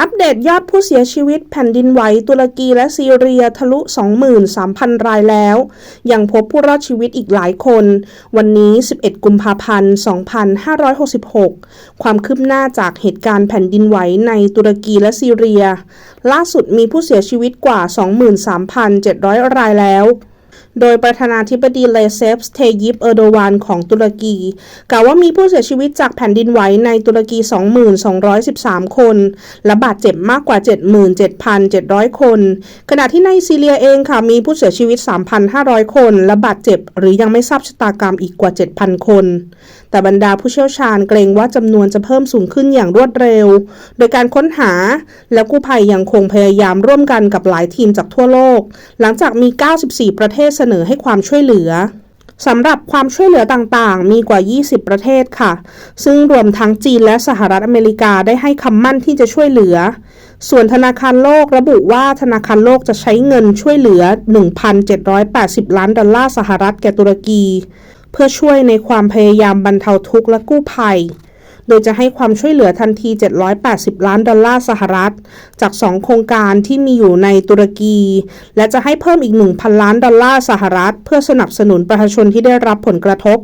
อัปเดตยอดผู้เสียชีวิตแผ่นดินไหวตุรกีและซีเรียทะลุ 23,000 รายแล้ว ยังพบผู้รอดชีวิตอีกหลายคน วันนี้ 11 กุมภาพันธ์ 2566 ความคืบหน้าจากเหตุการณ์แผ่นดินไหวในตุรกีและซีเรีย ล่าสุดมีผู้เสียชีวิตกว่า 23,700 รายแล้ว โดยประธานาธิบดีเลเซฟเทยิปเออร์โดวานของตุรกีกล่าวว่ามีผู้เสียชีวิตจากแผ่นดินไหวในตุรกี2,213 คน และบาดเจ็บมากกว่า 77,700 คน ขณะที่ในซีเรียเองค่ะมีผู้เสียชีวิต 3,500 คน และบาดเจ็บหรือยังไม่ทราบชะตากรรมอีกกว่า 7,000 คน แต่บรรดาผู้เชี่ยวชาญเกรงว่าจำนวนจะเพิ่มสูงขึ้นอย่างรวดเร็ว โดยการค้นหาและกู้ภัยยังคงพยายามร่วมกันกับหลายทีมจากทั่วโลก หลังจากมี 94 ประเทศเสนอให้ความช่วยเหลือสำหรับความช่วยเหลือต่างๆ มีกว่า 20 ประเทศค่ะ ซึ่งรวมทั้งจีนและสหรัฐอเมริกาได้ให้คำมั่นที่จะช่วยเหลือ ส่วนธนาคารโลกระบุว่าธนาคารโลกจะใช้เงินช่วยเหลือ 1,780 ล้านดอลลาร์สหรัฐแก่ตุรกี เพื่อช่วยในความพยายามบรรเทาทุกข์และกู้ภัย โดยจะให้ความช่วยเหลือทันที 780 ล้านดอลลาร์สหรัฐ จาก 2 โครงการที่มีอยู่ในตุรกี และจะให้เพิ่มอีก 1,000 ล้านดอลลาร์สหรัฐ เพื่อสนับสนุนประชาชนที่ได้รับผลกระทบ